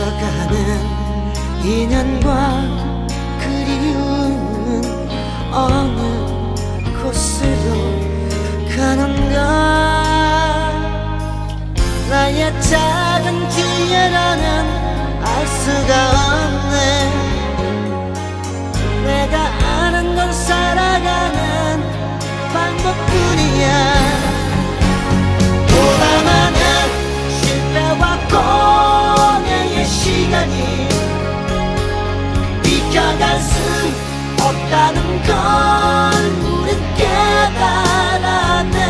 스쳐가는 인연과 그리움은 어느 곳으로 가는가? 나의 작은 기회라는 알 수가 걸 모르게 바라네.